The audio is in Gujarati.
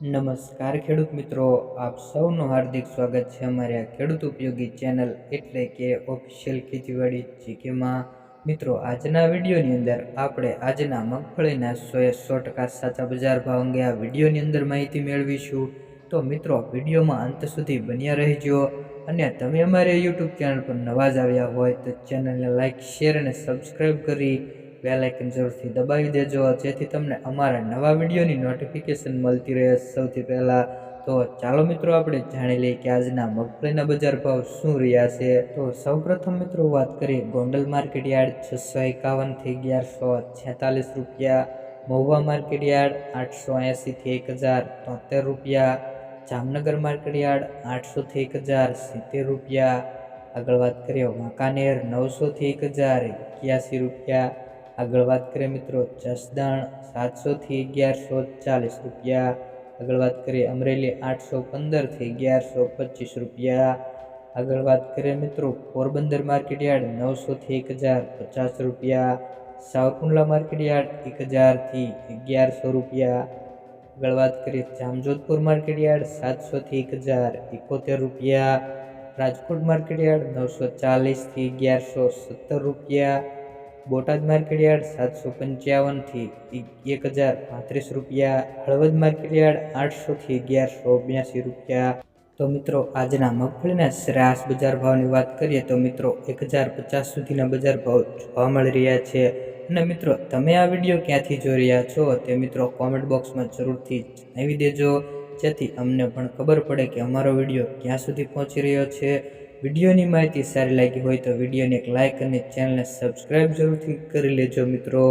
નમસ્કાર ખેડૂત મિત્રો, આપ સૌનું હાર્દિક સ્વાગત છે અમારી આ ખેડૂત ઉપયોગી ચેનલ એટલે કે ઓફિશિયલ ખેતીવાડી જીકેમાં મિત્રો, આજના વિડીયોની અંદર આપણે આજના મગફળીના સોએ સો ટકા સાચા બજાર ભાવ અંગે આ વિડીયોની અંદર માહિતી મેળવીશું. તો મિત્રો, વિડીયોમાં અંત સુધી બન્યા રહેજો અને તમે અમારે યુટ્યુબ ચેનલ પર નવા જ આવ્યા હોય તો ચેનલને લાઇક શેર અને સબસ્ક્રાઈબ કરી બેલ આઇકન જરૂરથી દબાવી દેજો. જેથી તમને અમારા નવા વિડીયોની નોટિફિકેશન મળતી રહે. સૌથી પહેલાં તો ચાલો મિત્રો આપણે જાણી લઈએ કે આજના મગફળીના બજાર ભાવ શું રહ્યા છે. તો સૌપ્રથમ મિત્રો વાત કરીએ ગોંડલ માર્કેટ યાર્ડ છસો એકાવનથી અગિયારસો છેતાલીસ રૂપિયા, મહુવા માર્કેટ યાર્ડ આઠસો એંસીથી એક હજાર, તોતેર રૂપિયા, જામનગર માર્કેટ યાર્ડ આઠસોથી એક હજાર, સિત્તેર રૂપિયા, આગળ વાત કરીએ વાંકાનેર નવસોથી એક હજાર, એક્યાસી રૂપિયા આગળ વાત કરીએ મિત્રો, જસદણ સાતસોથી અગિયારસો ચાલીસ રૂપિયા. આગળ વાત કરીએ અમરેલી આઠસો પંદરથી અગિયારસો પચીસ રૂપિયા. આગળ વાત કરીએ મિત્રો, પોરબંદર માર્કેટ યાર્ડ નવસોથી એક હજાર પચાસ રૂપિયા. સાવરકુંડલા માર્કેટ યાર્ડ એક હજારથી અગિયારસો રૂપિયા. આગળ વાત કરીએ જામજોધપુર માર્કેટ યાર્ડ સાતસોથી એક હજાર એકોતેર રૂપિયા. રાજકોટ માર્કેટ યાર્ડ નવસો ચાલીસથી અગિયારસો સત્તર રૂપિયા. બોટાદ માર્કેટયાર્ડ સાતસો પંચાવનથી એક હજાર પાંત્રીસ રૂપિયા, હળવદ માર્કેટયાર્ડ આઠસોથી અગિયારસો બ્યાસી રૂપિયા. તો મિત્રો, આજના મગફળીના શ્રાસ બજાર ભાવની વાત કરીએ તો મિત્રો, એક હજાર પચાસ સુધીના બજાર ભાવ જોવા મળી રહ્યા છે. અને મિત્રો, તમે આ વીડિયો ક્યાંથી જોઈ રહ્યા છો તે મિત્રો કોમેન્ટ બોક્સમાં જરૂરથી જણાવી દેજો, જેથી અમને પણ ખબર પડે કે અમારો વીડિયો ક્યાં સુધી પહોંચી રહ્યો છે. વિડીયોની માહિતી સારી લાગી હોય તો વિડીયોને એક લાઇક અને ચેનલને સબસ્ક્રાઈબ જરૂરથી કરી લેજો મિત્રો.